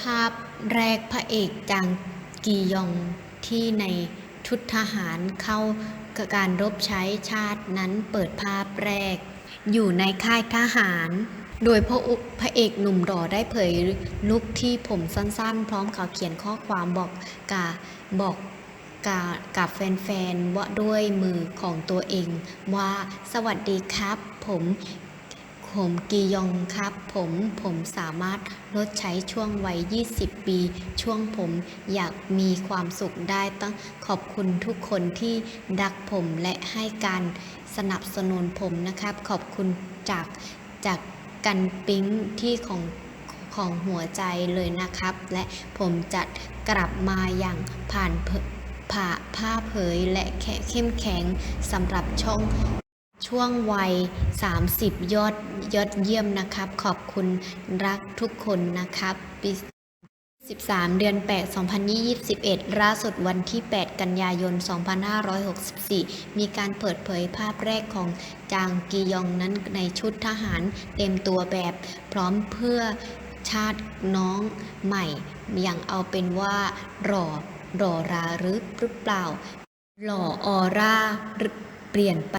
ภาพแรกพระเอกจางกียองที่ในชุดทหารเข้าการรบใช้ชาตินั้นเปิดภาพแรก อยู่ในค่ายทหาร โดยพระพระเอกหนุ่มหล่อได้เผยลุกที่ผมสั้นๆ พร้อมกับเขียนข้อความบอกกาบอกกากับแฟนๆว่าด้วยมือของตัวเองว่าสวัสดีครับ ผม ผมกียองครับ ผมผมสามารถลดใช้ช่วงวัย 20 ปี ช่วงผมอยากมีความสุขได้ต้องขอบคุณทุกคนที่ดักผมและให้การสนับสนุนผมนะครับ ขอบคุณจากจากกันปิ๊งที่ของของหัวใจเลยนะครับ และผมจะกลับมาอย่างผ่านผ่าผ้าเผยและแค่เข้มแข็งสำหรับช่อง ช่วงวัย 30 ยอดยอดเยี่ยมนะครับ ขอบคุณรักทุกคนนะครับปี13 เดือน 8 2021ล่าสุดวันที่ 8 กันยายน 2564 มีการเปิดเผยภาพแรกของจางกียองนั้นในชุดทหารเต็มตัวแบบ พร้อมเพื่อชาติน้องใหม่ อย่างเอาเป็นว่าหล่อหล่อราหรือหรือเปล่า หล่อออร่าหรือเปลี่ยนไป